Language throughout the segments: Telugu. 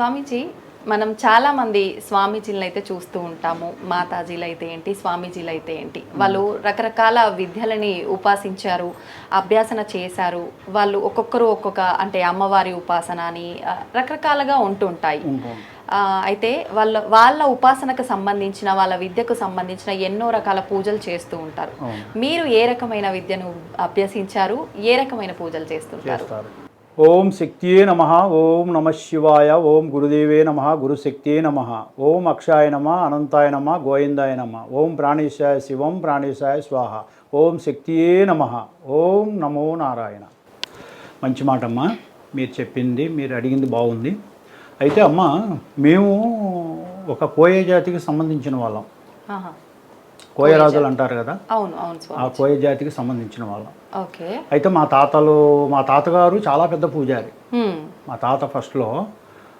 స్వామీజీ మనం చాలా మంది స్వామీజీలను అయితే చూస్తూ ఉంటాము. మాతాజీలు అయితే ఏంటి స్వామీజీలు అయితే ఏంటి. వాళ్ళు రకరకాల విద్యలని ఉపాసించారు అభ్యాసన చేశారు. వాళ్ళు ఒక్కొక్కరు ఒక్కొక్క అంటే అమ్మవారి ఉపాసన అని రకరకాలుగా ఉంటుంటాయి అయితే వాళ్ళ వాళ్ళ ఉపాసనకు సంబంధించిన వాళ్ళ విద్యకు సంబంధించిన ఎన్నో రకాల పూజలు చేస్తూ ఉంటారు. మీరు ఏ రకమైన విద్యను అభ్యసించారు? ఏ రకమైన పూజలు చేస్తుంటారు? ఓం శక్తియే నమ ఓం నమ శివాయ ఓం గురుదేవే నమ గురుశక్తియే నమ ఓం అక్షాయ నమ అనంతాయ నమ గోవిందాయ నమ ఓం ప్రాణేశాయ శివం ప్రాణేశాయ స్వాహ ఓం శక్తియే నమ ఓం నమో నారాయణ. మంచి మాట అమ్మ మీరు చెప్పింది మీరు అడిగింది బాగుంది. అయితే అమ్మ మేము ఒక కోయ జాతికి సంబంధించిన వాళ్ళం. కోయరాజులు అంటారు కదా? అవును అవును ఆ కోయ జాతికి సంబంధించిన వాళ్ళం. ఓకే. అయితే మా తాతలు మా తాతగారు చాలా పెద్ద పూజారి. మా తాత ఫస్ట్లో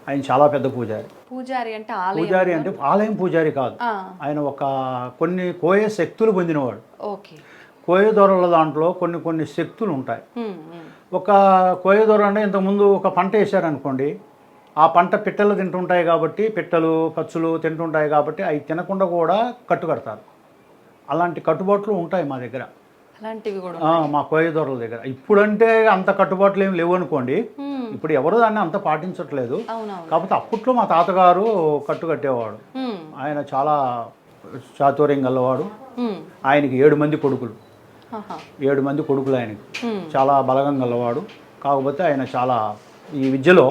ఆయన చాలా పెద్ద పూజారి. పూజారి అంటే పూజారి అంటే ఆలయం పూజారి కాదు. ఆయన ఒక కొన్ని కోయ శక్తులు పొందినవాడు. ఓకే. కోయ దొరల దాంట్లో కొన్ని కొన్ని శక్తులు ఉంటాయి. ఒక కోయ దొర అంటే ఇంతకుముందు ఒక పంట వేశారనుకోండి ఆ పంట పిట్టలు తింటుంటాయి కాబట్టి పిట్టలు పచ్చులు తింటుంటాయి కాబట్టి అవి తినకుండా కూడా కట్టుకడతారు. అలాంటి కట్టుబాట్లు ఉంటాయి మా దగ్గర. అలాంటివి కూడా ఆ, మా కోయ దొరల దగ్గర. ఇప్పుడంటే అంత కట్టుబాట్లు ఏం లేవు అనుకోండి. ఇప్పుడు ఎవరు దాన్ని అంత పాటించట్లేదు. కాకపోతే అప్పట్లో మా తాతగారు కట్టు కట్టేవాడు. ఆయన చాలా చాతుర్యం గలవాడు. ఆయనకి ఏడు మంది కొడుకులు. ఏడు మంది కొడుకులు ఆయనకి. చాలా బలగం గలవాడు. కాకపోతే ఆయన చాలా ఈ విద్యలో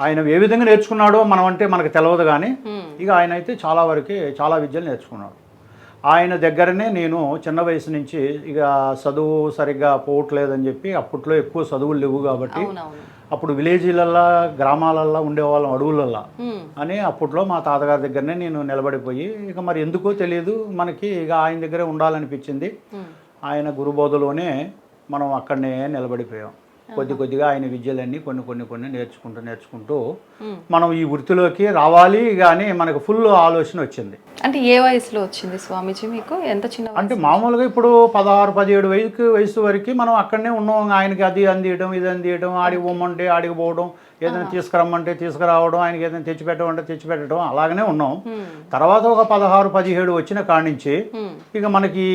ఆయన ఏ విధంగా నేర్చుకున్నాడో మనం అంటే మనకు తెలియదు కానీ. ఇక ఆయన అయితే చాలా వరకు చాలా విద్యలు నేర్చుకున్నాడు. ఆయన దగ్గరనే నేను చిన్న వయసు నుంచి ఇక చదువు సరిగ్గా పోవట్లేదని చెప్పి అప్పట్లో ఎక్కువ చదువులు లేవు కాబట్టి అప్పుడు విలేజీలల్లో గ్రామాలల్లో ఉండేవాళ్ళం అడవులల్లో. అని అప్పట్లో మా తాతగారి దగ్గరనే నేను నిలబడిపోయి ఇక మరి ఎందుకో తెలియదు మనకి ఇక ఆయన దగ్గరే ఉండాలనిపించింది. ఆయన గురుబోధలోనే మనం అక్కడనే నిలబడిపోయాం కొద్ది కొద్దిగా ఆయన విద్యలన్నీ కొన్ని కొన్ని కొన్ని నేర్చుకుంటూ నేర్చుకుంటూ. మనం ఈ వృత్తిలోకి రావాలి కానీ మనకు ఫుల్ ఆలోచన వచ్చింది అంటే ఏ వయసులో వచ్చింది స్వామీజీ మీకు ఎంత చిన్న వయసు? అంటే మామూలుగా ఇప్పుడు పదహారు పదిహేడు వయసుకి వయసు వరకు మనం అక్కడనే ఉన్నాం ఆయనకి అది అందియడం ఇది అందియడం ఆడికి పోమంటే ఆడికి పోవడం ఏదైనా తీసుకురమ్మంటే తీసుకురావడం ఆయనకి ఏదైనా తెచ్చిపెట్టమంటే తెచ్చిపెట్టడం అలాగనే ఉన్నాం. తర్వాత ఒక పదహారు పదిహేడు వచ్చిన కాడి నుంచి హ్మ్. ఇక మనకి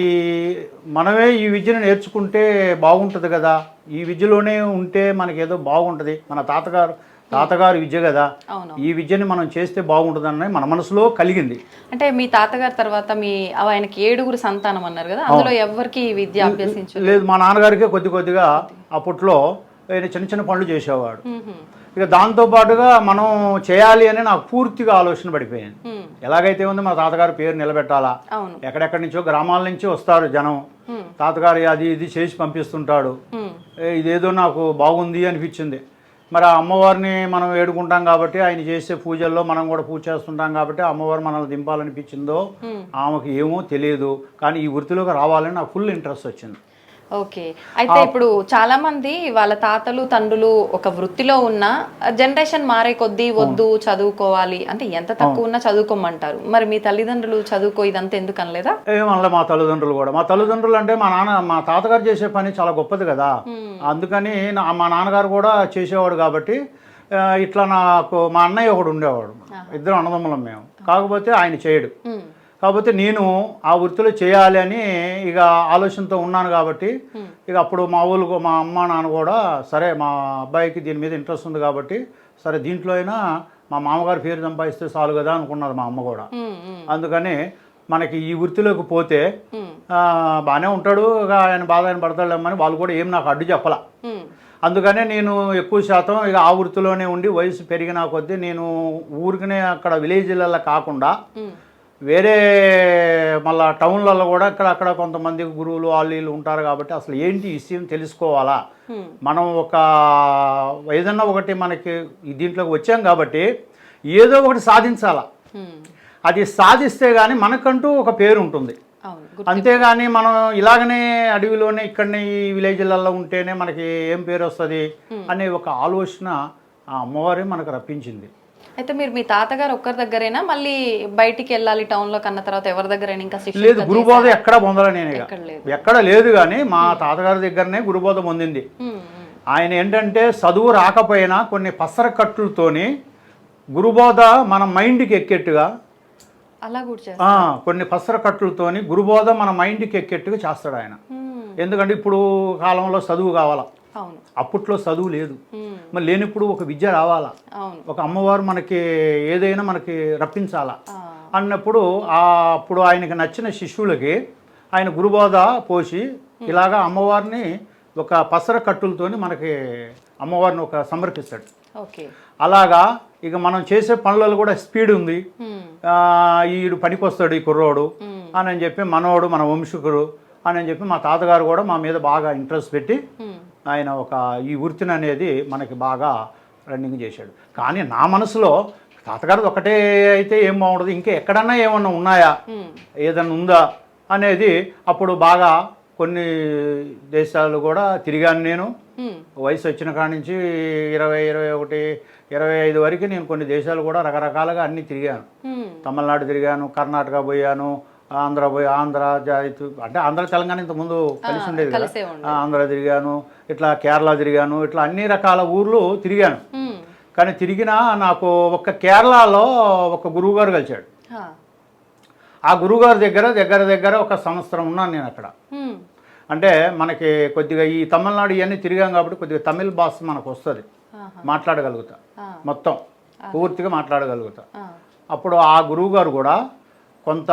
మనమే ఈ విద్యను నేర్చుకుంటే బాగుంటుంది కదా. ఈ విద్యలోనే ఉంటే మనకి ఏదో బాగుంటుంది. మన తాతగారు తాతగారు విద్య కదా. ఈ విద్యని మనం చేస్తే బాగుంటుందని మన మనసులో కలిగింది. అంటే మీ తాతగారి తర్వాత మీ ఆయనకి ఏడుగురు సంతానం అన్నారు కదా. అందులో ఎవరికి ఈ విద్య అభ్యసించు లేదు మా నాన్నగారికే కొద్ది కొద్దిగా అప్పట్లో చిన్న చిన్న పనులు చేసేవాడు. ఇక దాంతో పాటుగా మనం చేయాలి అని నాకు పూర్తిగా ఆలోచన పడిపోయింది. ఎలాగైతే ఉంది మా తాతగారి పేరు నిలబెట్టాలా? ఎక్కడెక్కడి నుంచో గ్రామాల నుంచి వస్తారు జనం. తాతగారు అది ఇది చేసి పంపిస్తుంటాడు. ఇదేదో నాకు బాగుంది అనిపించింది. మరి ఆ అమ్మవారిని మనం వేడుకుంటాం కాబట్టి ఆయన చేసే పూజల్లో మనం కూడా పూజ చేస్తుంటాం కాబట్టి ఆ అమ్మవారు మనల్ని దింపాలనిపించిందో. ఆమెకు ఏమో తెలియదు. కానీ ఈ వృత్తిలోకి రావాలని నాకు ఫుల్ ఇంట్రెస్ట్ వచ్చింది. ఓకే. అయితే ఇప్పుడు చాలా మంది వాళ్ళ తాతలు తండ్రులు ఒక వృత్తిలో ఉన్న జనరేషన్ మారే కొద్దీ వద్దు చదువుకోవాలి అంటే ఎంత తక్కువ ఉన్నా చదువుకోమంటారు. మరి మీ తల్లిదండ్రులు చదువుకో ఇదంతా ఎందుకు అనలేదా? ఏమనలే మా తల్లిదండ్రులు కూడా. మా తల్లిదండ్రులు అంటే మా నాన్న మా తాతగారు చేసే పని చాలా గొప్పది కదా. అందుకని నా- మా నాన్నగారు కూడా చేసేవాడు కాబట్టి ఇట్లా నాకు మా అన్నయ్య ఒకడు ఉండేవాడు. ఇద్దరు అన్నదమ్ములం మేము. కాకపోతే ఆయన చేయడు. కాకపోతే నేను ఆ వృత్తిలో చేయాలి అని ఇక ఆలోచనతో ఉన్నాను కాబట్టి. ఇక అప్పుడు మా ఊళ్ళు మా అమ్మ నాన్న కూడా సరే మా అబ్బాయికి దీని మీద ఇంట్రెస్ట్ ఉంది కాబట్టి సరే దీంట్లో అయినా మా మామగారి పేరు సంపాదిస్తే చాలు కదా అనుకున్నారు మా అమ్మ కూడా. అందుకని మనకి ఈ వృత్తిలోకి పోతే బాగానే ఉంటాడు ఇక ఆయన బాధ ఆయన పడతాడేమని వాళ్ళు కూడా ఏం నాకు అడ్డు చెప్పాల. అందుకనే నేను ఎక్కువ శాతం ఇక ఆ వృత్తిలోనే ఉండి వయసు పెరిగిన కొద్దీ నేను ఊరికనే అక్కడ విలేజ్లలో కాకుండా. వేరే మళ్ళా టౌన్లలో కూడా ఇక్కడ అక్కడ కొంతమంది గురువులు వాళ్ళు వీళ్ళు ఉంటారు కాబట్టి అసలు ఏంటి విషయం తెలుసుకోవాలా. మనం ఒక ఏదన్నా ఒకటి మనకి దీంట్లోకి వచ్చాం కాబట్టి ఏదో ఒకటి సాధించాలా. అది సాధిస్తే కానీ మనకంటూ ఒక పేరు ఉంటుంది. అంతేగాని మనం ఇలాగనే అడవిలోనే ఇక్కడనే ఈ విలేజ్లలో ఉంటేనే మనకి ఏం పేరు వస్తుంది అనే ఒక ఆలోచన ఆ అమ్మవారే మనకు రప్పించింది అయితే మీరు మీ తాతగారు ఒక్కరి దగ్గరేనా? మళ్ళీ బయటికి వెళ్ళాలి టౌన్లో కన్న తర్వాత ఎవరి దగ్గరైనా ఇంకా లేదు గురుబోధ ఎక్కడ పొందలే నేను ఎక్కడ లేదు. కానీ మా తాతగారి దగ్గరనే గురుబోధ పొందింది. ఆయన ఏంటంటే చదువు రాకపోయినా కొన్ని పసర కట్టులతోని గురుబోధ మన మైండ్కి ఎక్కేట్టుగా అలా కొన్ని పసర కట్టులతోని గురుబోధ మన మైండ్కి ఎక్కేట్టుగా చేస్తాడు ఆయన. ఎందుకంటే ఇప్పుడు కాలంలో చదువు కావాలా? అప్పట్లో చదువు లేదు. మరి లేనిప్పుడు ఒక విద్య రావాలా? ఒక అమ్మవారు మనకి ఏదైనా మనకి రప్పించాలా? అన్నప్పుడు ఆ అప్పుడు ఆయనకి నచ్చిన శిష్యులకి ఆయన గురుబోధ పోసి ఇలాగా అమ్మవారిని ఒక పసర కట్టులతోని మనకి అమ్మవారిని ఒక సమర్పిస్తాడు. అలాగా ఇక మనం చేసే పనులలో కూడా స్పీడ్ ఉంది. ఈడు పనికొస్తాడు ఈ కుర్రోడు. అని అని చెప్పి మనోడు మన వంశకుడు అని అని చెప్పి మా తాతగారు కూడా మా మీద బాగా ఇంట్రెస్ట్ పెట్టి. ఆయన ఒక ఈ వృత్తిని అనేది మనకి బాగా రన్నింగ్ చేశాడు కానీ నా మనసులో తాతగారిది ఒకటే అయితే ఏం బాగుండదు ఇంకా ఎక్కడన్నా ఏమన్నా ఉన్నాయా. ఏదన్నా ఉందా అనేది అప్పుడు బాగా కొన్ని దేశాలు కూడా తిరిగాను నేను. వయసు వచ్చిన కాడి నుంచి ఇరవై ఇరవై ఒకటి ఇరవై ఐదు వరకు నేను కొన్ని దేశాలు కూడా రకరకాలుగా అన్నీ తిరిగాను. తమిళనాడు తిరిగాను కర్ణాటక పోయాను ఆంధ్ర పోయి ఆంధ్ర జాయితు అంటే ఆంధ్ర తెలంగాణ ఇంతకుముందు కలిసి ఉండేది కదా కలిసే ఉండే ఆ, ఆంధ్ర తిరిగాను ఇట్లా కేరళ తిరిగాను ఇట్లా అన్ని రకాల ఊర్లు తిరిగాను. కానీ తిరిగినా నాకు ఒక కేరళలో ఒక గురువుగారు కలిశాడు ఆ. గురువుగారి దగ్గర దగ్గర దగ్గర ఒక సంవత్సరం ఉన్నాను నేను అక్కడ. అంటే మనకి కొద్దిగా ఈ తమిళనాడు ఇవన్నీ తిరిగాం కాబట్టి కొద్దిగా తమిళ్ భాష మనకు వస్తుంది. మాట్లాడగలుగుతా. మొత్తం పూర్తిగా మాట్లాడగలుగుతా. అప్పుడు ఆ గురువుగారు కూడా కొంత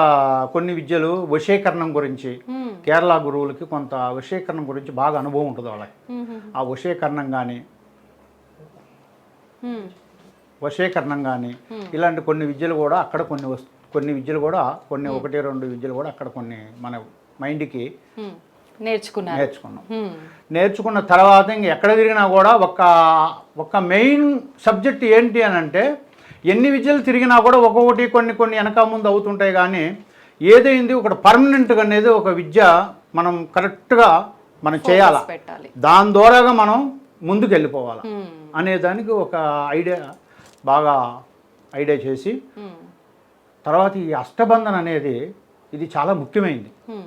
కొన్ని విద్యలు వశీకరణం గురించి. కేరళ గురువులకి కొంత వశీకరణం గురించి బాగా అనుభవం ఉంటుంది వాళ్ళకి. ఆ వశీకరణం కానీ. వశీకరణం కానీ ఇలాంటి కొన్ని విద్యలు కూడా అక్కడ కొన్ని కొన్ని విద్యలు కూడా కొన్ని ఒకటి రెండు విద్యలు కూడా అక్కడ కొన్ని మన మైండ్కి నేర్చుకున్నాం మ్మ్. నేర్చుకున్న తర్వాత ఇంక ఎక్కడ తిరిగినా కూడా ఒక ఒక మెయిన్ సబ్జెక్ట్ ఏంటి అని అంటే ఎన్ని విద్యలు తిరిగినా కూడా ఒక్కొక్కటి కొన్ని కొన్ని వెనక ముందు అవుతుంటాయి కానీ ఏదైంది? ఒకటి పర్మనెంట్గా అనేది ఒక విద్య మనం కరెక్ట్గా మనం చేయాలా? దాని ద్వారాగా మనం ముందుకు వెళ్ళిపోవాలి మ్మ్. అనే దానికి ఒక ఐడియా బాగా ఐడియా చేసి మ్మ్. తర్వాత ఈ అష్టబంధన అనేది ఇది చాలా ముఖ్యమైనది మ్మ్.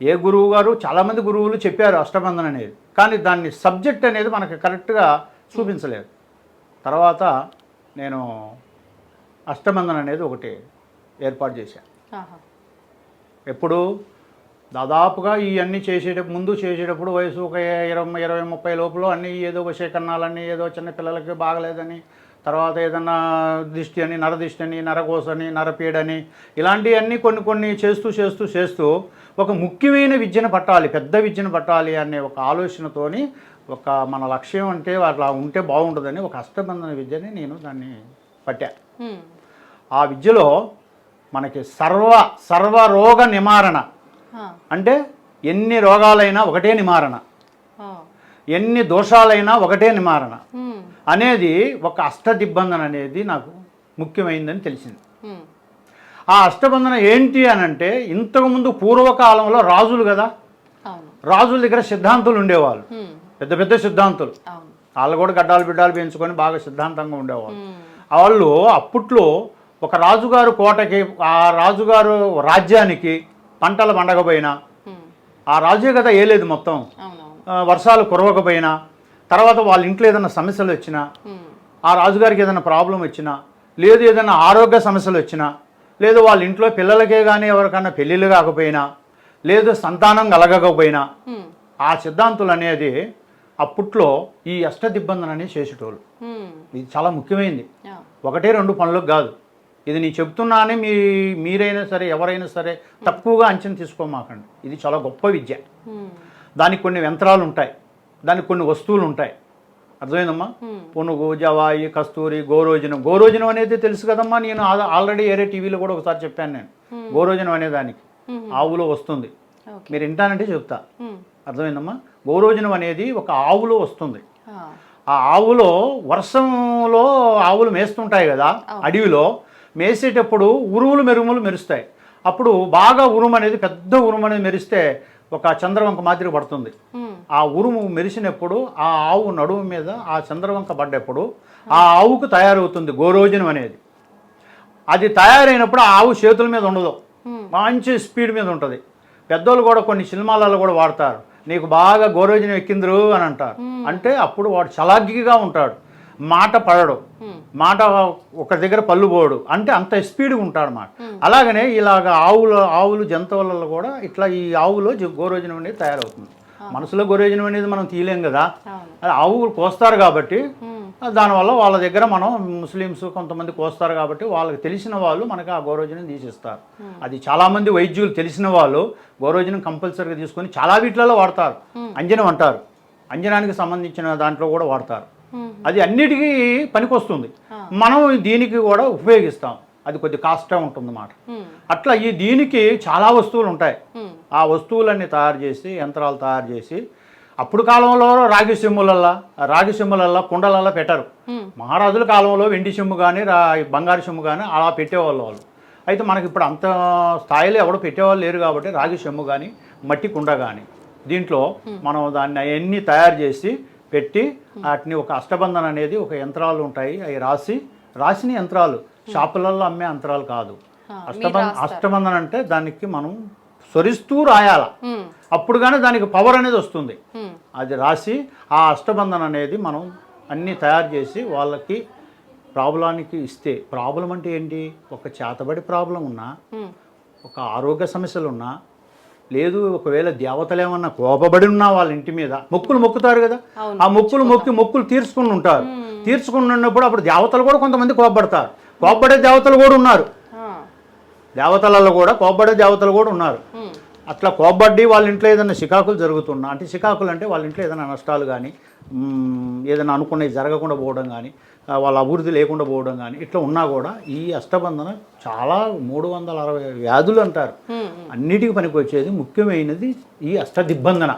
ఏ గురువు గారు చాలామంది గురువులు చెప్పారు అష్టబంధన అనేది. కానీ దాన్ని సబ్జెక్ట్ అనేది మనకి కరెక్ట్గా చూపించలేదు. తర్వాత నేను అష్టబంధన అనేది ఒకటి ఏర్పాటు చేశాను. ఎప్పుడు దాదాపుగా ఈ అన్నీ చేసేటప్పుడు ముందు చేసేటప్పుడు వయసు ఒక ఇరవై ఇరవై ముప్పై లోపల అన్నీ ఏదో వశీకరణాలన్నీ ఏదో చిన్న పిల్లలకి బాగలేదని తర్వాత ఏదన్నా దిష్టి అని నరదిష్టి అని నరకోసని నరపీడని ఇలాంటివన్నీ కొన్ని కొన్ని చేస్తూ చేస్తూ చేస్తూ ఒక ముఖ్యమైన విద్యను పట్టాలి పెద్ద విద్యను పట్టాలి అనే ఒక ఆలోచనతోని ఒక మన లక్ష్యం అంటే అట్లా ఉంటే బాగుంటుందని ఒక అష్టబంధన విద్యని నేను దాన్ని పట్టా. ఆ విద్యలో మనకి సర్వ సర్వరోగ నివారణ ఆ. అంటే ఎన్ని రోగాలైనా ఒకటే నివారణ. ఎన్ని దోషాలైనా ఒకటే నివారణ. అనేది ఒక అష్టదిబ్బందన అనేది నాకు ముఖ్యమైందని తెలిసింది. ఆ అష్టబంధన ఏంటి అని అంటే ఇంతకుముందు పూర్వకాలంలో రాజులు కదా రాజుల దగ్గర సిద్ధాంతులు ఉండేవాళ్ళు. పెద్ద పెద్ద సిద్ధాంతులు వాళ్ళు కూడా గడ్డాలు బిడ్డాలు పెంచుకొని బాగా సిద్ధాంతంగా ఉండేవాళ్ళు. వాళ్ళు అప్పట్లో ఒక రాజుగారు కోటకి ఆ రాజుగారు రాజ్యానికి పంటలు పండకపోయినా. ఆ రాజే కదా ఏలేదు మొత్తం వర్షాలు కురవకపోయినా తర్వాత వాళ్ళ ఇంట్లో ఏదైనా సమస్యలు వచ్చినా. ఆ రాజుగారికి ఏదైనా ప్రాబ్లం వచ్చినా లేదు ఏదైనా ఆరోగ్య సమస్యలు వచ్చినా లేదు వాళ్ళ ఇంట్లో పిల్లలకే కానీ ఎవరికైనా పెళ్ళిళ్ళు కాకపోయినా లేదు సంతానం కలగకపోయినా. ఆ సిద్ధాంతులు అనేది అప్పట్లో ఈ అష్టదిబ్బందన అనేది చేసేటోళ్ళు. ఇది చాలా ముఖ్యమైనది. ఒకటే రెండు పనులకు కాదు. ఇది నేను చెప్తున్నానే మీ మీరైనా సరే ఎవరైనా సరే తక్కువగా అంచనా తీసుకోమాకండి. ఇది చాలా గొప్ప విద్య. దానికి కొన్ని యంత్రాలు ఉంటాయి దానికి కొన్ని వస్తువులు ఉంటాయి అర్థమైందమ్మా? మ్మ్. పునుగు జవాయి కస్తూరి గోరోజనం. గోరోజనం అనేది తెలుసు కదమ్మా? నేను ఆల్రెడీ ఏరే టీవీలో కూడా ఒకసారి చెప్పాను నేను. గోరోజనం అనే దానికి. ఆవులో వస్తుంది. మీరు వింటానంటే చెప్తా. మ్మ్. అర్థమైందమ్మా? గోరోజనం అనేది ఒక ఆవులో వస్తుంది. ఆ. ఆవులో వర్షంలో ఆవులు మేస్తుంటాయి కదా అడవిలో మేసేటప్పుడు ఉరుములు మెరుగుములు మెరుస్తాయి. అప్పుడు బాగా ఉరుము అనేది పెద్ద ఉరుము అనేది మెరిస్తే ఒక చంద్రవంక మాదిరి పడుతుంది. ఆ ఉరుము మెరిసినప్పుడు ఆ ఆవు నడుము మీద ఆ చంద్రవంక పడ్డప్పుడు ఆ. ఆవుకు తయారవుతుంది గోరోజనం అనేది. అది తయారైనప్పుడు ఆ ఆవు చేతుల మీద ఉండదు. మంచి స్పీడ్ మీద ఉంటుంది. పెద్దోళ్ళు కూడా కొన్ని సినిమాలలో కూడా వాడతారు. నీకు బాగా గోరోజనం ఎక్కిందిరు అని అంటారు. అంటే అప్పుడు వాడు చలాగిగా ఉంటాడు. మాట పడడు. మాట ఒక దగ్గర పళ్ళు పోడు. అంటే అంత స్పీడ్గా ఉంటాడు అన్నమాట అలాగనే ఇలాగ ఆవుల ఆవులు జంతువులలో కూడా ఇట్లా ఈ ఆవులో గోరోజనం అనేది తయారవుతుంది. మనసులో గోరోజనం అనేది మనం తీయలేం కదా. అది ఆవులు కోస్తారు కాబట్టి. దానివల్ల వాళ్ళ దగ్గర మనం ముస్లిమ్స్ కొంతమంది కోస్తారు కాబట్టి వాళ్ళకి తెలిసిన వాళ్ళు మనకి ఆ గోరోజనం తీసిస్తారు. అది చాలామంది వైద్యులు తెలిసిన వాళ్ళు గోరోజనం కంపల్సరీగా తీసుకొని చాలా వీటిలలో వాడతారు. అంజనం అంటారు. అంజనానికి సంబంధించిన దాంట్లో కూడా వాడతారు. హ్మ్. అది అన్నిటికీ పనికొస్తుంది. మనం దీనికి కూడా ఉపయోగిస్తాం. అది కొద్ది కాస్టే ఉంటుంది అన్నమాట హ్మ్. అట్లా ఈ దీనికి చాలా వస్తువులు ఉంటాయి. ఆ వస్తువులన్నీ తయారు చేసి యంత్రాలు తయారు చేసి అప్పుడు కాలంలో రాగి చెమ్ములల్లా రాగి చెమ్ములల్లా కుండలల్లా పెట్టరు. మహారాజుల కాలంలో వెండి చెమ్ము కానీ రా బంగారు చెమ్ము కానీ అలా పెట్టేవాళ్ళు వాళ్ళు. అయితే మనకి ఇప్పుడు అంత స్థాయిలో ఎవడు పెట్టేవాళ్ళు లేరు కాబట్టి రాగి చెమ్ము కానీ మట్టి కుండ కానీ దీంట్లో మనం దాన్ని అవన్నీ తయారు చేసి పెట్టి వాటిని ఒక అష్టబంధన అనేది ఒక యంత్రాలు ఉంటాయి అవి రాసి రాసిన యంత్రాలు షాపులలో అమ్మే యంత్రాలు కాదు. ఆ, అష్టబంధన అష్టబంధన అంటే దానికి మనం స్వరిస్తూ రాయాల. అప్పుడు కానీ దానికి పవర్ అనేది వస్తుంది. అది రాసి ఆ అష్టబంధన అనేది మనం అన్నీ తయారు చేసి వాళ్ళకి ప్రాబ్లానికి ఇస్తే ప్రాబ్లం అంటే ఏంటి ఒక చేతబడి ప్రాబ్లం ఉన్నా. ఒక ఆరోగ్య సమస్యలు ఉన్నా లేదు ఒకవేళ దేవతలు ఏమన్నా కోపబడి ఉన్నా వాళ్ళ ఇంటి మీద మొక్కులు మొక్కుతారు కదా ఆ మొక్కులు మొక్కి మొక్కులు తీర్చుకుని ఉంటారు తీర్చుకుని ఉన్నప్పుడు అప్పుడు దేవతలు కూడా కొంతమంది కోపపడతారు కోపపడే దేవతలు కూడా ఉన్నారు. దేవతలలో కూడా కోపపడే దేవతలు కూడా ఉన్నారు. అట్లా కోపబడ్డి వాళ్ళ ఇంట్లో ఏదైనా చికాకులు జరుగుతున్నా అంటే చికాకులు అంటే వాళ్ళ ఇంట్లో ఏదైనా నష్టాలు కానీ ఏదైనా అనుకున్నవి జరగకుండా పోవడం కానీ వాళ్ళ అభివృద్ధి లేకుండా పోవడం కానీ ఇట్లా ఉన్నా కూడా ఈ అష్టబంధన చాలా మూడు వందల అరవై వ్యాధులు అంటారు. అన్నిటికీ పనికొచ్చేది ముఖ్యమైనది ఈ అష్టదిబ్బంధన